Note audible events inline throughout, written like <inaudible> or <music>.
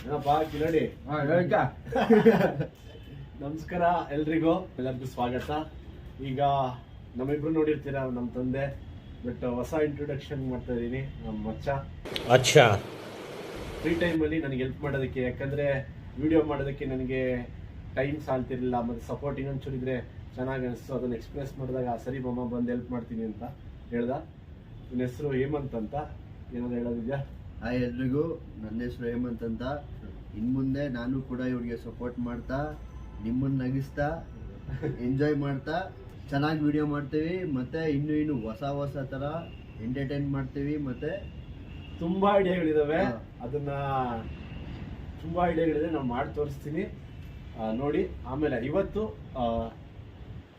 <laughs> ನಮಸ್ಕಾರ ಎಲ್ರಿಗೂ. ಎಲ್ಲರಿಗೂ ಸ್ವಾಗತ. ಈಗ ನಮ್ಮಿಬ್ರು ನೋಡಿರ್ತೀರ ನಮ್ಮ ತಂದೆ ಬಟ್ ಹೊಸ ಇಂಟ್ರೊಡಕ್ಷನ್ ಮಾಡ್ತಾ ಇದೀನಿ ನಮ್ಮ ಅಚ್ಚ. ಅಚ್ಚಾ. ಫ್ರೀ ಟೈಮಲ್ಲಿ ನನಗೆ ಹೆಲ್ಪ್ ಮಾಡೋದಕ್ಕೆ ಯಾಕಂದ್ರೆ ವಿಡಿಯೋ ಮಾಡೋದಕ್ಕೆ ನನಗೆ ಟೈಮ್ ಸಾಲ್ತಿರ್ಲಿಲ್ಲ ಮತ್ತು ಸಪೋರ್ಟ್ ಇನ್ನೊಂಚೂರು ಇದ್ರೆ ಚೆನ್ನಾಗಿ ಅನಿಸ್ತು. ಅದನ್ನು ಎಕ್ಸ್ಪ್ರೆಸ್ ಮಾಡಿದಾಗ ಸರಿ ಮಮ್ಮ ಬಂದು ಹೆಲ್ಪ್ ಮಾಡ್ತೀನಿ ಅಂತ ಹೇಳ್ದ. ನನ್ನ ಹೆಸರು ಹೇಮಂತ್ ಅಂತ. ಏನಾದ್ರು ಹೇಳೋದಿದ್ಯಾ? ಹಾಯ್ ಎಲ್ರಿಗೂ ನನ್ನ ಹೆಸರು ಹೇಮಂತ್ ಅಂತ. ಇನ್ ಮುಂದೆ ನಾನು ಕೂಡ ಇವ್ರಿಗೆ ಸಪೋರ್ಟ್ ಮಾಡ್ತಾ ನಿಮ್ಮನ್ನ ನಗಿಸ್ತಾ ಎಂಜಾಯ್ ಮಾಡ್ತಾ ಚೆನ್ನಾಗಿ ವಿಡಿಯೋ ಮಾಡ್ತೀವಿ ಮತ್ತೆ ಇನ್ನು ಇನ್ನು ಹೊಸ ಹೊಸ ತರ ಎಂಟರ್ಟೈನ್ ಮಾಡ್ತೀವಿ ಮತ್ತೆ ತುಂಬಾ ಐಡಿಯಾಗಳಿದಾವೆ ಹಾ. ಅದನ್ನ ತುಂಬಾ ಐಡಿಯಾಗಳಿದೆ ನಾವು ಮಾಡಿ ತೋರಿಸ್ತೀನಿ. ನೋಡಿ ಆಮೇಲೆ ಇವತ್ತು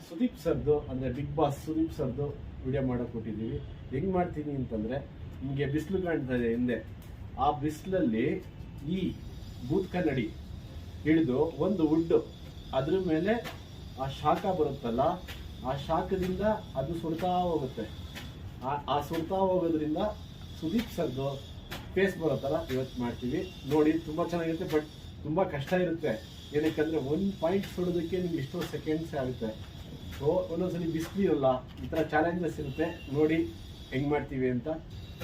ಸುದೀಪ್ ಸರ್ದು ಅಂದ್ರೆ ಬಿಗ್ ಬಾಸ್ ಸುದೀಪ್ ಸರ್ದು ವಿಡಿಯೋ ಮಾಡೋಕೆ ಕೊಟ್ಟಿದ್ದೀವಿ. ಹೆಂಗ್ ಮಾಡ್ತೀನಿ ಅಂತಂದ್ರೆ ನಿಮ್ಗೆ ಬಿಸಿಲು ಕಾಣ್ತಾ ಇದೆ ಹಿಂದೆ ಆ ಬಿಸಿಲಲ್ಲಿ ಈ ಬೂತ್ ಕನ್ನಡಿ ಹಿಡಿದು ಒಂದು ಉಡ್ಡು, ಅದ್ರ ಮೇಲೆ ಆ ಶಾಖ ಬರುತ್ತಲ್ಲ, ಆ ಶಾಖದಿಂದ ಅದು ಸುಡ್ತಾ ಹೋಗುತ್ತೆ. ಆ- ಸುಡ್ತಾ ಹೋಗೋದ್ರಿಂದ ಸುದೀಪ್ ಸರ್ದು ಫೇಸ್ ಬರೋ ಥರ ಇವತ್ತು ಮಾಡ್ತೀವಿ. ನೋಡಿ, ತುಂಬ ಚೆನ್ನಾಗಿರುತ್ತೆ ಬಟ್ ತುಂಬ ಕಷ್ಟ ಇರುತ್ತೆ. ಏನಕ್ಕಂದರೆ ಒಂದು ಪಾಯಿಂಟ್ ಸುಡೋದಕ್ಕೆ ನಿಮ್ಗೆ ಇಷ್ಟೋ ಸೆಕೆಂಡ್ಸ್ ಆಗುತ್ತೆ. ಸೊ ಒಂದೊಂದ್ಸಲಿ ಬಿಸಿಲು ಇರಲ್ಲ ಈ ಥರ ಚಾಲೆಂಜಸ್ ಇರುತ್ತೆ. ನೋಡಿ, ಹೆಂಗ್ ಮಾಡ್ತೀವಿ ಅಂತ.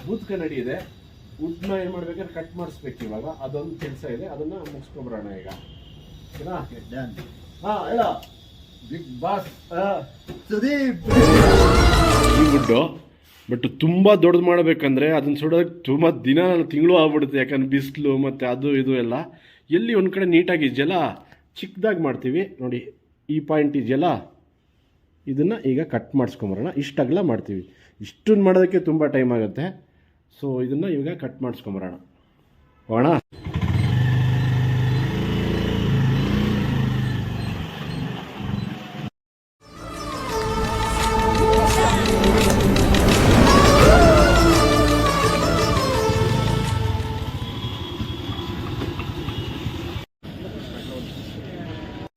ಬೂತ್ ಕನ್ನಡಿ ಇದೆ. ವುಡ್ನ ಏನು ಮಾಡ್ಬೇಕಾದ್ರೆ ಕಟ್ ಮಾಡಿಸ್ಬೇಕು ಇವಾಗ. ಅದೊಂದು ಕೆಲಸ ಇದೆ. ಅದನ್ನ ಮುಗಿಸ್ಕೊಂಬರೋಣ ಈಗ. ಹಾ ಹೇಳ. Bigg Boss Sudeep. ಈ ವುಡ್ಡು ಬಟ್ ತುಂಬ ದೊಡ್ಡದು ಮಾಡಬೇಕಂದ್ರೆ ಅದನ್ನ ಸುಡೋದಕ್ಕೆ ತುಂಬ ದಿನ ತಿಂಗಳು ಆಗ್ಬಿಡುತ್ತೆ. ಯಾಕಂದ್ರೆ ಬಿಸಿಲು ಮತ್ತು ಅದು ಇದು ಎಲ್ಲ. ಎಲ್ಲಿ ಒಂದು ಕಡೆ ನೀಟಾಗಿ ಜಲ ಚಿಕ್ಕದಾಗಿ ಮಾಡ್ತೀವಿ. ನೋಡಿ ಈ ಪಾಯಿಂಟ್ ಇದೆಯಲ್ಲ ಇದನ್ನು ಈಗ ಕಟ್ ಮಾಡಿಸ್ಕೊಂಬರೋಣ. ಇಷ್ಟು ಅಗಲ ಮಾಡ್ತೀವಿ. ಇಷ್ಟನ್ನು ಮಾಡೋದಕ್ಕೆ ತುಂಬ ಟೈಮ್ ಆಗುತ್ತೆ. ಸೊ ಇದನ್ನು ಇವಾಗ ಕಟ್ ಮಾಡಿಸ್ಕೊಂಬರೋಣ. ಹೋಗೋಣ?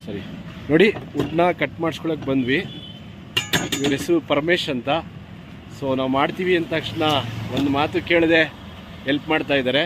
ಸರಿ. ನೋಡಿ ಉಡ್ನ ಕಟ್ ಮಾಡಿಸ್ಕೊಳಕ್ಕೆ ಬಂದ್ವಿ. ಇವ್ರ ಹೆಸರು ಪರಮೇಶ್ ಅಂತ. ಸೊ ನಾವು ಮಾಡ್ತೀವಿ ಅಂದ ತಕ್ಷಣ ಒಂದು ಮಾತು ಕೇಳಿದೆ ಹೆಲ್ಪ್ ಮಾಡ್ತಾ ಇದ್ದಾರೆ.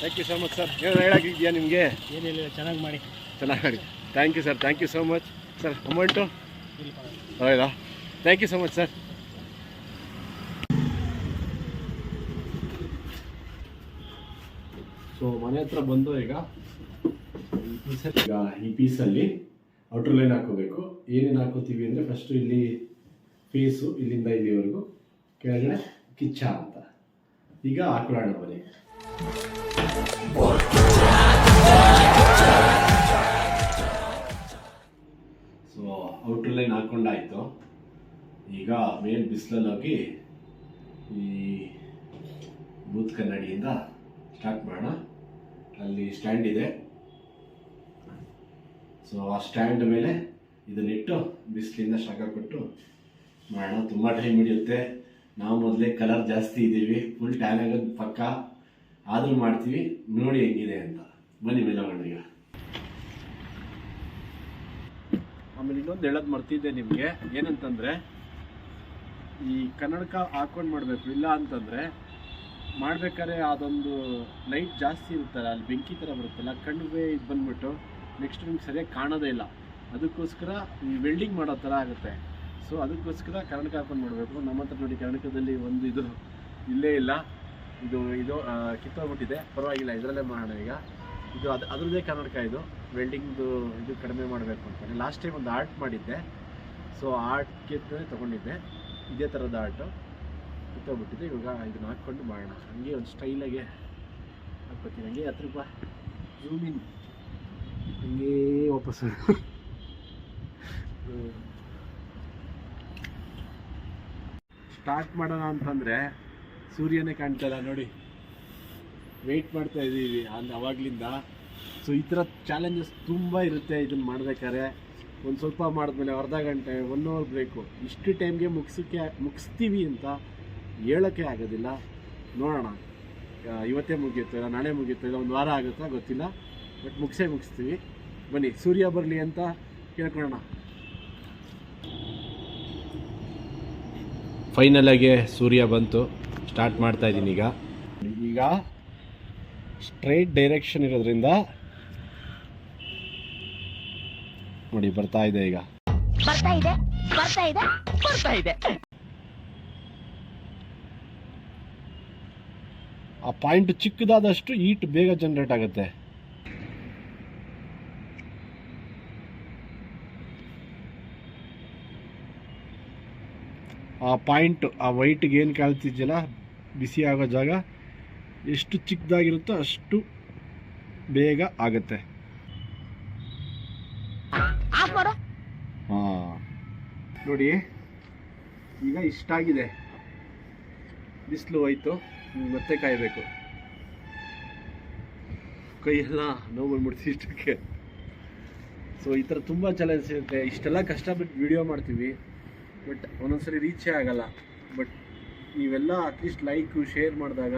Thank you so much sir ಏನು ಹೇಳಾಗಿದೆಯಾ ನಿಮಗೆ? ಏನಿಲ್ಲ ಚೆನ್ನಾಗಿ ಮಾಡಿ. ಚೆನ್ನಾಗಿ ಮಾಡಿ. Thank you sir thank you so much sir amount ಹೌದಾ? Thank you so much sir so ಮನೆ ಹತ್ರ ಬಂದು ಈಗ ಈ ಪೀಸಲ್ಲಿ ಈಗ ಈ ಪೀಸಲ್ಲಿ ಔಟರ್ ಲೈನ್ ಹಾಕೋಬೇಕು ಏನೇನು ಹಾಕೋತೀವಿ ಅಂದರೆ ಫಸ್ಟು ಇಲ್ಲಿ ಫೇಸು ಇಲ್ಲಿಂದ ಇಲ್ಲಿವರೆಗೂ ಕೆಳಗಡೆ ಕಿಚ್ಚ ಅಂತ. ಈಗ ಹಾಕೊಳ್ಳೋಣ ಬನ್ನಿ. ಸೊ ಔಟರ್ ಲೈನ್ ಹಾಕೊಂಡಾಯ್ತು. ಈಗ ಮೇಲ್ ಬಿಸಿಲಲ್ಲಿ ಹೋಗಿ ಈ ಬೂತ್ ಕನ್ನಡಿಯಿಂದ ಸ್ಟಾರ್ಟ್ ಮಾಡೋಣ. ಅಲ್ಲಿ ಸ್ಟ್ಯಾಂಡ್ ಇದೆ. ಸೊ ಆ ಸ್ಟ್ಯಾಂಡ್ ಮೇಲೆ ಇದನ್ನಿಟ್ಟು ಬಿಸಿಲಿಂದ ಶಾಖ ಕೊಟ್ಟು ಮಾಡೋಣ. ತುಂಬ ಟೈಮ್ ಹಿಡಿಯುತ್ತೆ. ನಾವು ಮೊದಲೇ ಕಲರ್ ಜಾಸ್ತಿ ಇದ್ದೀವಿ. ಫುಲ್ ಟ್ಯಾನ್ ಆಗೋದು ಪಕ್ಕ. ಆದರೂ ಮಾಡ್ತೀವಿ, ನೋಡಿ ಹೆಂಗಿದೆ ಅಂತ. ಬನ್ನಿ ಮೇಲೆ ಹೋಗೋಣ ಈಗ ಆಮೇಲೆ ಇನ್ನೊಂದು ಹೇಳೋದು ಮರ್ತಿದ್ದೆ ನಿಮಗೆ. ಏನಂತಂದರೆ, ಈ ಕನ್ನಡಕ ಹಾಕೊಂಡು ಮಾಡಬೇಕು, ಇಲ್ಲ ಅಂತಂದರೆ, ಮಾಡ್ಬೇಕಾದ್ರೆ ಅದೊಂದು ಲೈಟ್ ಜಾಸ್ತಿ ಇರುತ್ತಲ್ಲ, ಅಲ್ಲಿ ಬೆಂಕಿ ಥರ ಬರುತ್ತಲ್ಲ ಕಣ್ಣಿಗೆ ಇದು ಬಂದ್ಬಿಟ್ಟು ನೆಕ್ಸ್ಟ್ ನಿಮ್ಗೆ ಸರಿಯಾಗಿ ಕಾಣೋದೇ ಇಲ್ಲ. ಅದಕ್ಕೋಸ್ಕರ ಈ ವೆಲ್ಡಿಂಗ್ ಮಾಡೋ ಥರ ಆಗುತ್ತೆ. ಸೊ ಅದಕ್ಕೋಸ್ಕರ ಕನ್ನಡಕ ಹಾಕೊಂಡು ಮಾಡಬೇಕು. ನಮ್ಮ ಹತ್ರ ನೋಡಿ, ಕನ್ನಡಕದಲ್ಲಿ ಒಂದು ಇದು ಇಲ್ಲೇ ಇಲ್ಲ. ಇದು ಇದು ಕಿತ್ತೋಗ್ಬಿಟ್ಟಿದೆ. ಪರವಾಗಿಲ್ಲ, ಇದರಲ್ಲೇ ಮಾಡೋಣ ಈಗ. ಇದು ಅದು, ಅದರದ್ದೇ ಕನ್ನಡಕ ಇದು. ವೆಲ್ಡಿಂಗ್ದು ಇದು ಕಡಿಮೆ ಮಾಡಬೇಕು ಅಂತಾನೆ. ಲಾಸ್ಟ್ ಟೈಮ್ ಒಂದು ಆರ್ಟ್ ಮಾಡಿದ್ದೆ. ಸೊ ಆರ್ಟ್ಗೆ ತೊಗೊಂಡಿದ್ದೆ. ಇದೇ ಥರದ ಆರ್ಟು ಕಿತ್ತೋಗ್ಬಿಟ್ಟಿದೆ. ಇವಾಗ ಇದನ್ನ ಹಾಕ್ಕೊಂಡು ಮಾಡೋಣ. ಹಂಗೆ ಒಂದು ಸ್ಟೈಲಾಗೆ ಹಾಕ್ಕೊತೀನಿ. ಹಂಗೆ ಹತ್ತು ರೂಪಾಯಿ ಝೂಮ್ ಇನ್ ಹಂಗೆ ವಾಪಸ್ಸು ಸ್ಟಾರ್ಟ್ ಮಾಡೋಣ ಅಂತಂದರೆ ಸೂರ್ಯನೇ ಕಾಣ್ತಲ್ಲ ನೋಡಿ. ವೆಯ್ಟ್ ಮಾಡ್ತಾ ಇದ್ದೀವಿ ಅಲ್ಲಿ ಅವಾಗ್ಲಿಂದ. ಸೊ ಈ ಥರ ಚಾಲೆಂಜಸ್ ತುಂಬ ಇರುತ್ತೆ ಇದನ್ನು ಮಾಡ್ಬೇಕಾದ್ರೆ. ಒಂದು ಸ್ವಲ್ಪ ಮಾಡಿದ್ಮೇಲೆ ಅರ್ಧ ಗಂಟೆ ಒನ್ ಅವರ್ ಬ್ರೇಕು ಇಷ್ಟು ಟೈಮ್ಗೆ ಮುಗಿಸೋಕ್ಕೆ ಮುಗಿಸ್ತೀವಿ ಅಂತ ಹೇಳೋಕ್ಕೆ ಆಗೋದಿಲ್ಲ. ನೋಡೋಣ. ಇವತ್ತೇ ಮುಗಿಯುತ್ತೆ ಇಲ್ಲ, ನಾಳೆ ಮುಗಿಯುತ್ತೆ ಇಲ್ಲ, ಒಂದು ವಾರ ಆಗುತ್ತಾ ಗೊತ್ತಿಲ್ಲ. ಬಟ್ ಮುಗಿಸೇ ಮುಗಿಸ್ತೀವಿ. ಬನ್ನಿ, ಸೂರ್ಯ ಬರಲಿ ಅಂತ ಕೇಳ್ಕೊಳ್ಳೋಣ. ಫೈನಲಾಗೆ ಸೂರ್ಯ ಬಂತು. ಸ್ಟಾರ್ಟ್ ಮಾಡ್ತಾ ಇದ್ದೀನಿ ಈಗ. ಈಗ ಸ್ಟ್ರೈಟ್ ಡೈರೆಕ್ಷನ್ ಇರೋದ್ರಿಂದ ನೋಡಿ ಬರ್ತಾ ಇದೆ ಈಗ. ಬರ್ತಾ ಇದೆ ಬರ್ತಾ ಇದೆ ಬರ್ತಾ ಇದೆ. ಆ ಪಾಯಿಂಟ್ ಚಿಕ್ಕದಾದಷ್ಟು ಈಟ್ ಬೇಗ ಜನರೇಟ್ ಆಗುತ್ತೆ. ಆ ಪಾಯಿಂಟ್ ಆ ವೈಟ್ಗೆ ಏನು ಕಾಳ್ತಿದ್ಯಲ್ಲ ಬಿಸಿ ಆಗೋ ಜಾಗ ಎಷ್ಟು ಚಿಕ್ಕದಾಗಿರುತ್ತೋ ಅಷ್ಟು ಬೇಗ ಆಗುತ್ತೆ. ಹಾಂ. ನೋಡಿ ಈಗ ಇಷ್ಟಾಗಿದೆ. ಬಿಸಿಲು ಹೋಯ್ತು ಮತ್ತೆ ಕಾಯಬೇಕು. ಕೈಯೆಲ್ಲ ನೋವು ಬಂದ್ಬಿಡ್ತೀವಿ ಇಷ್ಟಕ್ಕೆ. ಸೊ ಈ ಥರ ತುಂಬ ಚಾಲೆಂಜ್ ಇರುತ್ತೆ. ಇಷ್ಟೆಲ್ಲ ಕಷ್ಟಪಟ್ಟು ವಿಡಿಯೋ ಮಾಡ್ತೀವಿ ಬಟ್ ಒಂದೊಂದ್ಸರಿ ರೀಚೇ ಆಗಲ್ಲ. ನೀವೆಲ್ಲ ಅಟ್ಲೀಸ್ಟ್ ಲೈಕು ಶೇರ್ ಮಾಡಿದಾಗ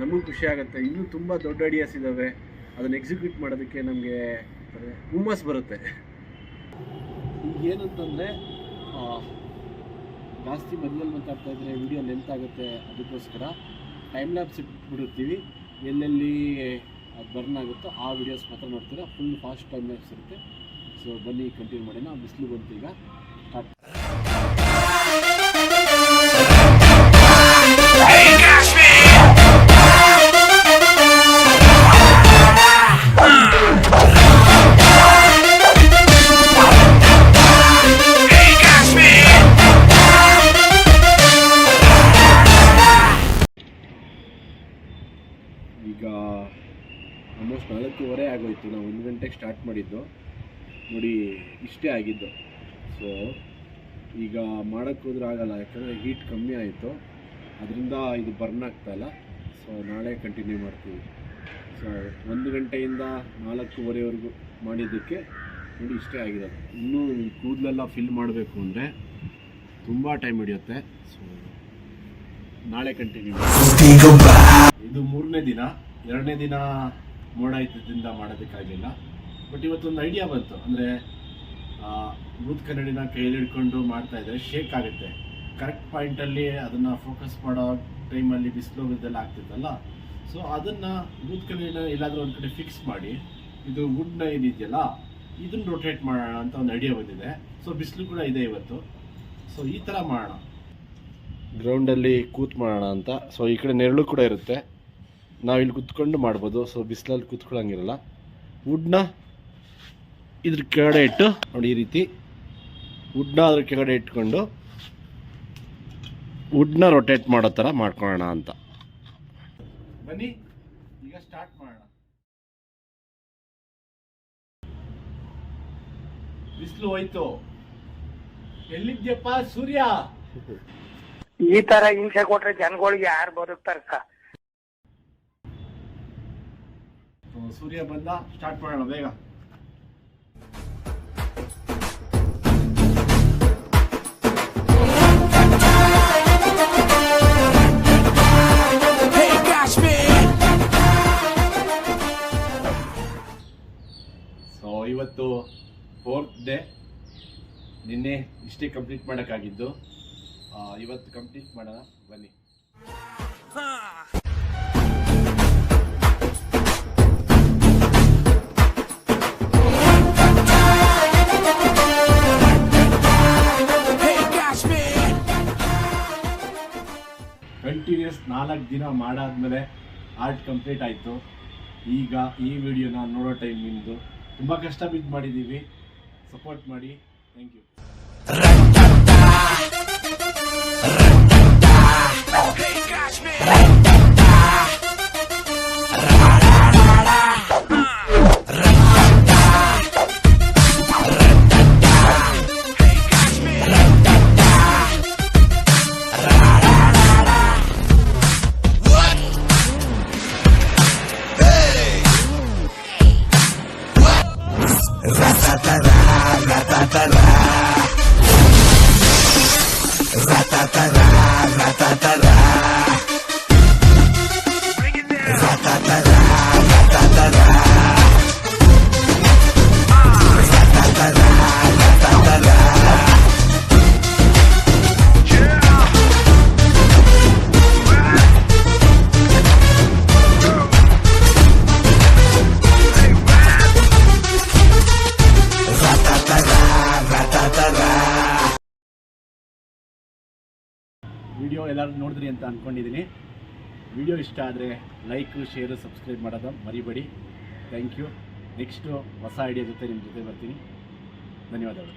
ನಮಗೂ ಖುಷಿ ಆಗುತ್ತೆ. ಇನ್ನೂ ತುಂಬ ದೊಡ್ಡ ಐಡಿಯಾಸ್ ಇದ್ದಾವೆ ಅದನ್ನು ಎಕ್ಸಿಕ್ಯೂಟ್ ಮಾಡೋದಕ್ಕೆ ನಮಗೆ, ಹುಮ್ಮಸ್ ಬರುತ್ತೆ. ಏನಂತಂದರೆ ಜಾಸ್ತಿ ಮೊದಲಲ್ಲಿ ಮಾತಾಡ್ತಾ ಇದ್ದರೆ ವಿಡಿಯೋ ಲೆಂತ್ ಆಗುತ್ತೆ ಅದಕ್ಕೋಸ್ಕರ. ಟೈಮ್ ಲ್ಯಾಬ್ಸ್ ಇಟ್ಬಿಡ್ತೀವಿ ಎಲ್ಲೆಲ್ಲಿ ಅದು ಬರ್ನ್ ಆಗುತ್ತೋ ಆ ವಿಡಿಯೋಸ್ ಮಾತ್ರ ನೋಡ್ತೀರಾ. ಫುಲ್ ಫಾಸ್ಟ್ ಟೈಮ್ ಲ್ಯಾಬ್ಸ್ ಇರುತ್ತೆ. ಸೊ ಬನ್ನಿ ಕಂಟಿನ್ಯೂ ಮಾಡೋಣ. ಬಿಸಿಲು ಬಂತು ಈಗ. ಸ್ಟಾರ್ಟ್ ಈಗ ಆಲ್ಮೋಸ್ಟ್ ನಾಲ್ಕೂವರೆ ಆಗೋಯಿತು. ನಾವು ಒಂದು ಗಂಟೆಗೆ ಸ್ಟಾರ್ಟ್ ಮಾಡಿದ್ದು. ನೋಡಿ, ಇಷ್ಟೇ ಆಗಿದ್ದು. ಸೊ ಈಗ ಮಾಡೋಕ್ಕೆ ಹೋದ್ರೆ ಆಗಲ್ಲ. ಯಾಕಂದರೆ ಹೀಟ್ ಕಮ್ಮಿ ಆಯಿತು. ಅದರಿಂದ ಇದು ಬರ್ನ್ ಆಗ್ತಾಯಿಲ್ಲ ಸೊ ನಾಳೆ ಕಂಟಿನ್ಯೂ ಮಾಡ್ತೀವಿ. ಸೊ ಒಂದು ಗಂಟೆಯಿಂದ ನಾಲ್ಕೂವರೆವರೆಗೂ ಮಾಡಿದ್ದಕ್ಕೆ ನೋಡಿ, ಇಷ್ಟೇ ಆಗಿದೆ. ಇನ್ನೂ ಕೂದಲೆಲ್ಲ ಫಿಲ್ ಮಾಡಬೇಕು ಅಂದರೆ ತುಂಬ ಟೈಮ್ ಹಿಡಿಯುತ್ತೆ. ಸೊ ನಾಳೆ ಕಂಟಿನ್ಯೂ ಇದು ಮೂರನೇ ದಿನ, ಎರಡನೇ ದಿನ ಮೋಡ ಇದ್ದಿದ್ದರಿಂದ ಮಾಡೋದಕ್ಕಾಗಲಿಲ್ಲ ಬಟ್ ಇವತ್ತೊಂದು ಐಡಿಯಾ ಬಂತು. ಅಂದರೆ ಬೂತ್ ಕನ್ನಡಿನ ಕೈಯಲ್ಲಿ ಹಿಡ್ಕೊಂಡು ಮಾಡ್ತಾ ಇದ್ರೆ ಶೇಕ್ ಆಗುತ್ತೆ. ಕರೆಕ್ಟ್ ಪಾಯಿಂಟಲ್ಲಿ ಅದನ್ನು ಫೋಕಸ್ ಮಾಡೋ ಟೈಮಲ್ಲಿ ಬಿಸಿಲು ಇದೆಲ್ಲ ಆಗ್ತಿತ್ತಲ್ಲ? ಸೊ ಅದನ್ನು ಬೂತ್ ಕನ್ನಡಿನ ಎಲ್ಲಾದರೂ ಒಂದು ಕಡೆ ಫಿಕ್ಸ್ ಮಾಡಿ, ಇದು ವುಡ್ನ ಏನಿದೆಯಲ್ಲ, ಇದನ್ನು ರೊಟೇಟ್ ಮಾಡೋಣ ಅಂತ ಒಂದು ಐಡಿಯಾ ಬಂದಿದೆ. ಸೊ ಬಿಸಿಲು ಕೂಡ ಇದೆ ಇವತ್ತು. ಸೊ ಈ ಥರ ಮಾಡೋಣ. ಗ್ರೌಂಡಲ್ಲಿ ಕೂತ್ ಮಾಡೋಣ ಅಂತ. ಸೊ ಈ ಕಡೆ ನೆರಳು ಕೂಡ ಇರುತ್ತೆ. ನಾವು ಇಲ್ಲಿ ಕುತ್ಕೊಂಡು ಮಾಡ್ಬೋದು. ಸೊ ಬಿಸಿಲಲ್ಲಿ ಕೂತ್ಕೊಳ್ಳಂಗಿರಲ್ಲ. ವುಡ್ನ ಇದ್ರ ಕೆಳಗಡೆ ಇಟ್ಟು, ನೋಡಿ ಈ ರೀತಿ. ವುಡ್ನ ಅದ್ರ ಕೆಳಗಡೆ ಇಟ್ಕೊಂಡು ವುಡ್ನ ರೊಟೇಟ್ ಮಾಡೋ ಥರ ಮಾಡ್ಕೊಳ್ಳೋಣ ಅಂತ. ಬನ್ನಿ, ಈಗ ಸ್ಟಾರ್ಟ್ ಮಾಡೋಣ. ಬಿಸಿಲು ಹೋಯ್ತು. ಎಲ್ಲಿದ್ಯಪ್ಪ ಸೂರ್ಯ? ಈ ತರ ಹಿಂಸೆ ಕೊಟ್ರೆ ಜನಗಳಿಗೆ ಯಾರು ಬದುಕ್ತಾರ ಸರ್ ಸೂರ್ಯ ಬಂದ ಸ್ಟಾರ್ಟ್ ಮಾಡೋಣ, ಬೇಗ. ಸೊ ಇವತ್ತು ಫೋರ್ತ್ ಡೇ ನಿನ್ನೆ ಇಷ್ಟೇ ಕಂಪ್ಲೀಟ್ ಮಾಡೋಕ್ಕಾಗಿದ್ದು. ಇವತ್ತು ಕಂಪ್ಲೀಟ್ ಮಾಡೋಣ, ಬನ್ನಿ. ಕಂಟಿನ್ಯೂಸ್ ನಾಲ್ಕು ದಿನ ಮಾಡಾದ್ಮೇಲೆ ಆರ್ಟ್ ಕಂಪ್ಲೀಟ್ ಆಯಿತು. ಈಗ ಈ ವಿಡಿಯೋನ ನೋಡೋ ಟೈಮ್ ನಿಮ್ಮದು ತುಂಬ ಕಷ್ಟ ಬಿದ್ದು ಮಾಡಿದ್ದೀವಿ. ಸಪೋರ್ಟ್ ಮಾಡಿ. ಥ್ಯಾಂಕ್ ಯು ವಿಡಿಯೋ ಎಲ್ಲರೂ ನೋಡಿದ್ರಿ ಅಂತ ಅಂದ್ಕೊಂಡಿದ್ದೀನಿ ವಿಡಿಯೋ ಇಷ್ಟ ಆದರೆ ಲೈಕು ಶೇರು ಸಬ್ಸ್ಕ್ರೈಬ್ ಮಾಡೋದು ಮರಿಬೇಡಿ. ಥ್ಯಾಂಕ್ ಯು ನೆಕ್ಸ್ಟು ಹೊಸ ಐಡಿಯಾ ಜೊತೆ ನಿಮ್ಮ ಜೊತೆ ಬರ್ತೀನಿ. ಧನ್ಯವಾದಗಳು.